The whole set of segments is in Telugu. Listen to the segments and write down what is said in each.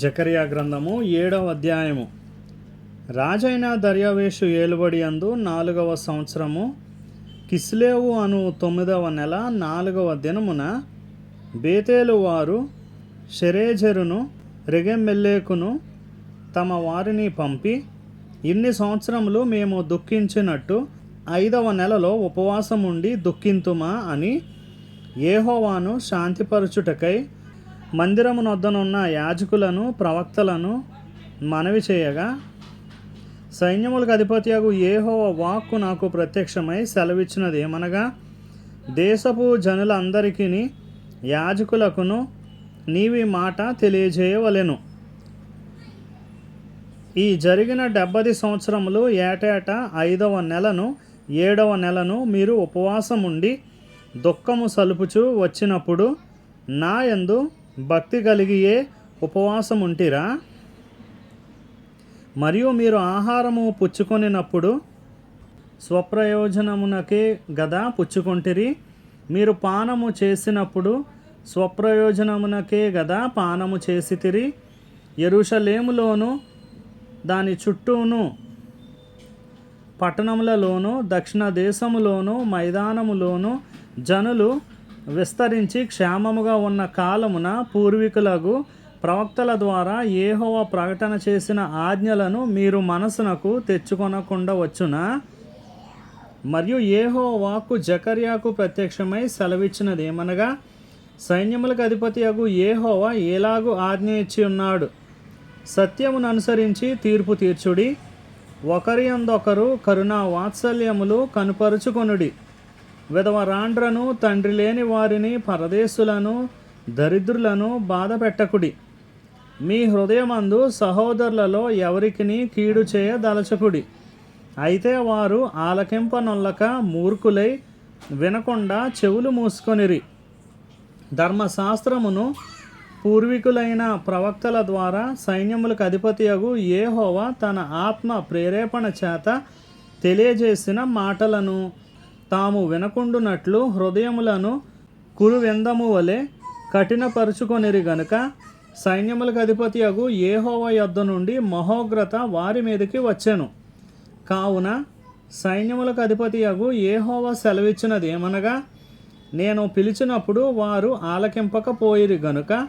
జకరియా గ్రంథము ఏడవ అధ్యాయము. రాజైన దర్యావేషు ఏలుబడి అందు నాలుగవ సంవత్సరము కిస్లేవు అను తొమ్మిదవ నెల నాలుగవ దినమున బేతేలు వారు షెరేజరును రెగెమెల్లేకును తమ వారిని పంపి ఇన్ని సంవత్సరములు మేము దుఃఖించినట్టు ఐదవ నెలలో ఉపవాసం ఉండి దుఃఖింతుమా అని ఏహోవాను శాంతిపరచుటకై మందిరమునొద్దనున్న యాజకులను ప్రవక్తలను మనవి చేయగా సైన్యములకు అధిపత్యగు ఏహోవ వాక్కు నాకు ప్రత్యక్షమై సెలవిచ్చినది ఏమనగా దేశపు జనులందరికీ యాజకులకును నీవి మాట తెలియజేయవలెను. ఈ జరిగిన డెబ్బది సంవత్సరములు ఏటేటా ఐదవ నెలను ఏడవ నెలను మీరు ఉపవాసం ఉండి దుఃఖము సలుపుచూ వచ్చినప్పుడు నా యందు భక్తి కలిగియే ఉపవాసం ఉంటిరా మరియు మీరు ఆహారము పుచ్చుకొనినప్పుడు స్వప్రయోజనమునకే గదా పుచ్చుకొంటిరి? మీరు పానము చేసినప్పుడు స్వప్రయోజనమునకే గదా పానము చేసితిరి? ఎరుషలేములోను దాని చుట్టూను పట్టణములలోను దక్షిణ దేశములోను మైదానములోను జనులు విస్తరించి క్షేమముగా ఉన్న కాలమున పూర్వీకులకు ప్రవక్తల ద్వారా ఏహోవ ప్రకటన చేసిన ఆజ్ఞలను మీరు మనసునకు తెచ్చుకొనకుండా వచ్చునా? మరియు ఏహో వాక్కు జకర్యాకు ప్రత్యక్షమై సెలవిచ్చినది ఏమనగా సైన్యములకు అధిపతియగు ఏహోవా ఎలాగు ఆజ్ఞ ఇచ్చి ఉన్నాడు? సత్యమును అనుసరించి తీర్పు తీర్చుడి. ఒకరి అందొకరు కరుణా వాత్సల్యములు కనుపరుచుకొనుడి. విధవరాండ్రను తండ్రి లేని వారిని పరదేశులను దరిద్రులను బాధ పెట్టకుడి మీ హృదయమందు సహోదరులలో ఎవరికిని కీడు చేయదలచకుడి. అయితే వారు ఆలకింపనొల్లక మూర్ఖులై వినకుండా చెవులు మూసుకొనిరి. ధర్మశాస్త్రమును పూర్వీకులైన ప్రవక్తల ద్వారా సైన్యములకు అధిపతియగు ఏహోవా తన ఆత్మ ప్రేరేపణ చేత తెలియజేసిన మాటలను తాము వినకుండునట్లు హృదయములను కురువెందము వలె కఠినపరుచుకొనిరి గనుక సైన్యములకు అధిపతియగు ఏహోవ యొద్ద నుండి మహోగ్రత వారి మీదకి వచ్చెను. కావున సైన్యములకు అధిపతియగు ఏహోవ సెలవిచ్చినది ఏమనగా నేను పిలిచినప్పుడు వారు ఆలకింపకపోయిరి గనుక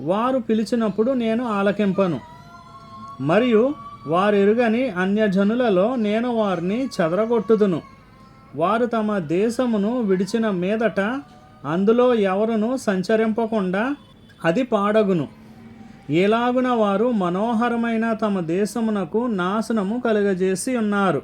వారు పిలిచినప్పుడు నేను ఆలకింపను. మరియు వారెరుగని అన్యజనులలో నేను వారిని చెదరగొట్టుదును. వారు తమ దేశమును విడిచిన మీదట అందులో ఎవరును సంచరింపకుండా అది పాడగును. ఎలాగున వారు మనోహరమైన తమ దేశమునకు నాశనము కలుగజేసి ఉన్నారు.